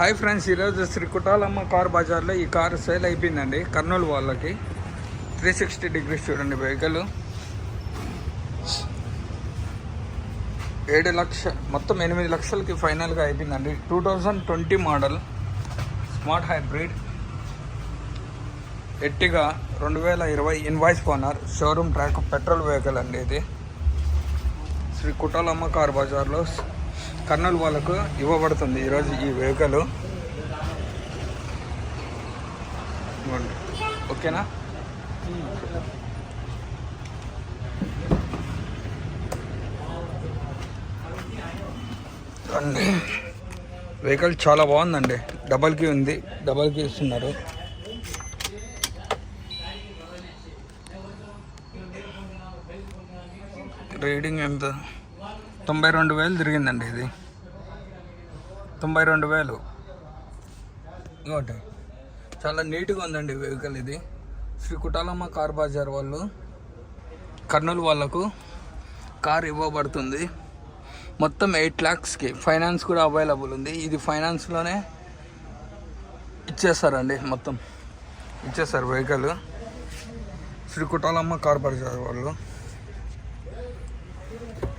Hi friends ఈరోజు Shri Kutalamma car బజార్లో ఈ కారు సేల్ అయిపోయిందండి. కర్నూలు వాళ్ళకి. త్రీ సిక్స్టీ డిగ్రీస్ చూడండి వెహికల్ ఏడు లక్ష మొత్తం ఎనిమిది లక్షలకి ఫైనల్గా అయిపోయిందండి. Two thousand twenty model smart hybrid ఎట్టిగా రెండు వేల ఇరవై invoice owner showroom track petrol vehicle అండి ఇది. శ్రీ కుటాలమ్మ కార్ బజార్లో కర్నూలు వాళ్ళకు ఇవ్వబడుతుంది ఈరోజు ఈ వెహికల్. ఇవ్వండి. ఓకేనా? అండి. వెహికల్ చాలా బాగుందండి. డబల్ కీ ఉంది. డబల్ కీ ఇస్తున్నారు. రీడింగ్ ఎంత? తొంభై రెండు వేలు తిరిగిందండి ఇది. తొంభై రెండు వేలు. ఇంకోటి చాలా నీట్గా ఉందండి వెహికల్ ఇది. శ్రీ కుటాలమ్మ కార్ బజార్ వాళ్ళు కర్నూలు వాళ్ళకు కార్ ఇవ్వబడుతుంది. మొత్తం ఎయిట్ ల్యాక్స్కి ఫైనాన్స్ కూడా అవైలబుల్ ఉంది. ఇది ఫైనాన్స్లోనే ఇచ్చేస్తారండి మొత్తం. ఇచ్చేస్తారు vehicle. Sri Kutalamma car bazaar వాళ్ళు.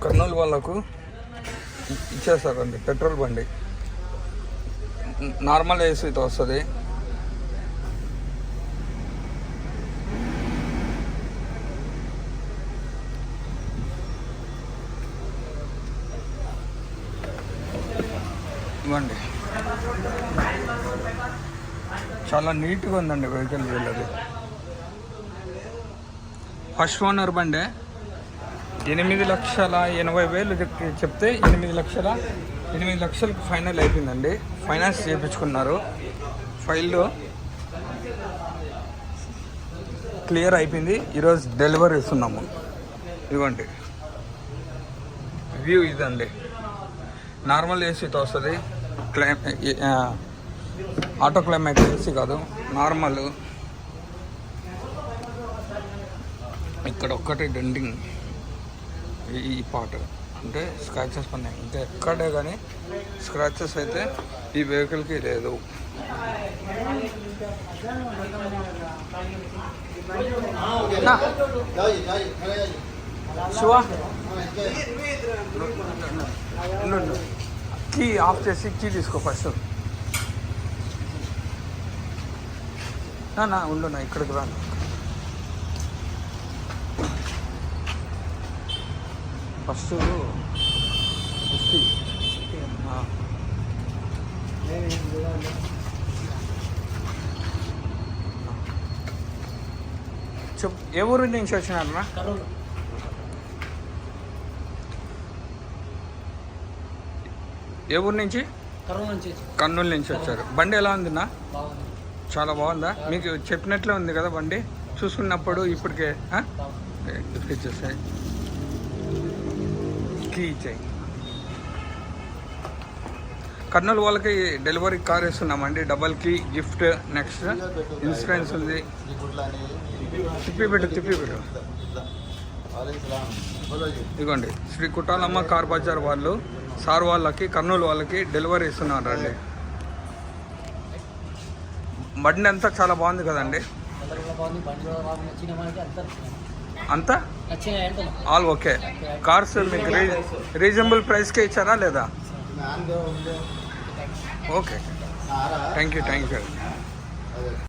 కర్నూలు వాళ్ళకు ఇచ్చేస్తారండి పెట్రోల్ బండి. నార్మల్ ఏసీతో వస్తుంది. ఇవ్వండి. చాలా నీట్గా ఉందండి వెహికల్ వీళ్ళది. ఫస్ట్ ఓనర్ బండే. ఎనిమిది లక్షల ఎనభై వేలు చెప్తే ఎనిమిది లక్షల ఎనిమిది లక్షలకు ఫైనల్ అయిపోయిందండి. ఫైనాన్స్ చేయించుకున్నారు. ఫైల్లో క్లియర్ అయిపోయింది. ఈరోజు డెలివరీ ఇస్తున్నాము. ఇవ్వండి వ్యూ ఇదండి. నార్మల్ ఏసీతో వస్తుంది. క్లైమ్ ఆటో క్లైమేట్ ఏసీ కాదు. నార్మల్. ఇక్కడ ఒక్కటి డెండింగ్ ఈ- పార్ట్ అంటే స్క్రాచెస్ పడినాయి ఇంకా ఎక్కడే కానీ స్క్రాచెస్ అయితే ఈ వెహికల్కి లేదు. నా, శివ. ఉండు, కీ ఆఫ్ చేసి కీ తీసుకో ఫస్ట్ నా, నా ఉండు నా ఇక్కడికి రాను ఫస్ట్ చెప్ ఏ ఊరు నుంచి వచ్చినారన్నా? ఏ ఊరు నుంచి? కర్నూలు నుంచి వచ్చారు. బండి ఎలా ఉందిన్నా? చాలా బాగుందా? మీకు చెప్పినట్లే ఉంది కదా బండి? చూసుకున్నప్పుడు ఇప్పటికే ఇచ్చేసాయి కీ ఇచ్చాయి. కర్నూలు వాళ్ళకి డెలివరీ కార్ ఇస్తున్నామండి double key gift next insurance ఉంది. తిప్పి పెట్టు తిప్పి పెట్టు. ఇదిగోండి శ్రీ కుటాలమ్మ కార్ బజార్ వాళ్ళు సార్ వాళ్ళకి కర్నూలు వాళ్ళకి డెలివరీ ఇస్తున్నారు అండి బండి అంతా చాలా బాగుంది కదండి. అంతా? All okay. కార్స్ మీకు రీ రీజనబుల్ ప్రైస్కే ఇచ్చారా లేదా? Okay. Thank you thank you.